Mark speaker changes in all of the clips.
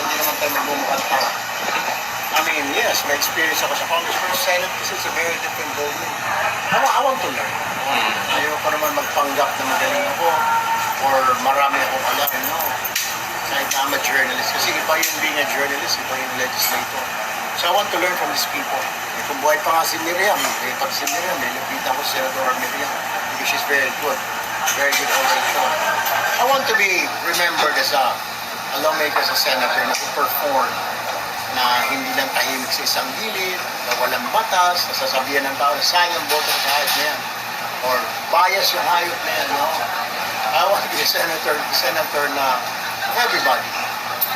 Speaker 1: hindi naman tayo magmumukhang tao. I mean, yes, may experience ako sa Congress, pero Senate kasi it's a very different ballgame. I, I want to learn. Ayaw ko naman magpanggap na magaling ako or marami akong alam. No. Kahit na I'm a journalist. Kasi iba yung being a journalist, iba yung legislator. So I want to learn from these people. Eh, kung buhay pa nga si Miriam, eh, pag si Miriam, nilapitan ko si Senator Miriam because she's very good. Very good orator. I want to be remembered as a, a lawmaker, as a senator na perform na hindi lang tahimik sa isang gilid, na walang batas, nasasabihan ng tao na sayang ang boto sa hayop na. Or bias yung hayop na no? I want to be a senator, senator na everybody.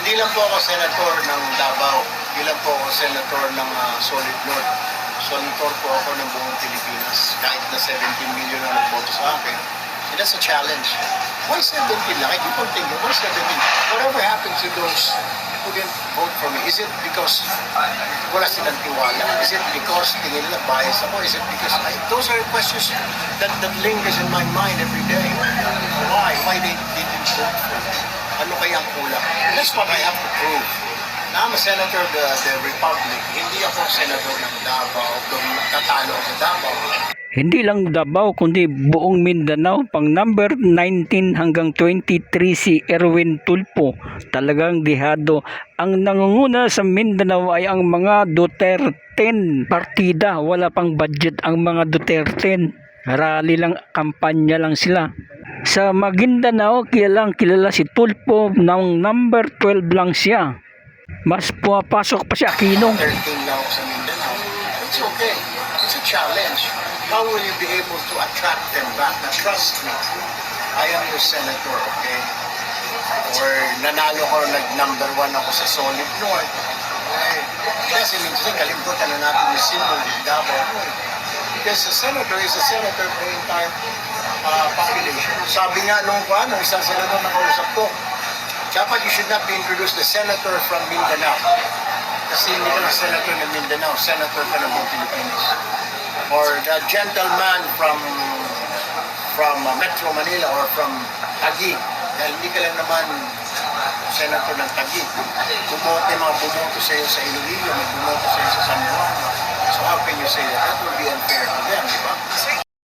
Speaker 1: Hindi lang po ako senator ng Davao, hindi lang po ako senator ng ah, Solid North. Senator po ako ng buong Pilipinas. Kahit na 17 million ang nagboto sa akin. And that's a challenge. Why 17 lang? I keep on thinking, why 17? Whatever happened to those who didn't vote for me? Is it because wala silang tiwala? Is it because tingin nila bias ako? Is it because I, those are questions that, that lingers in my mind every day. Why? Why they, they didn't vote for me? Ano kaya ang kulang? That's what I have to prove. Na I'm a senator of the, the Republic. Hindi ako senator ng Davao, kung katalo ako sa Davao.
Speaker 2: Hindi lang Davao kundi buong Mindanao pang number 19 hanggang 23 si Erwin Tulpo. Talagang dihado. Ang nangunguna sa Mindanao ay ang mga Duterte partida. Wala pang budget ang mga Duterte. Rally lang, kampanya lang sila. Sa Maguindanao, kilalang kilala si Tulpo ng number 12 lang siya. Mas pumapasok pa si Aquino.
Speaker 1: 13 na ako sa Mindanao. It's okay. It's a challenge. How will you be able to attract them back? Na trust me. I am your senator, okay? Or nanalo ko, nag-number one ako sa Solid North. Okay? Kasi minsan kalimutan na natin yung symbol ng Davao. Because a senator is a senator for the entire uh, population. Sabi nga nung, ano, isang senator na kausap ko, dapat you should not be introduced the senator from Mindanao. Kasi hindi ka na senator ng Mindanao, senator ka ng Pilipinas. Or the gentleman from from Metro Manila or from Taguig. Dahil hindi ka lang naman senator ng Taguig. Bumote mga bumoto sa iyo sa Iloilo, may bumoto sa iyo sa San Juan. So how can you say that? That would be unfair to them, di ba?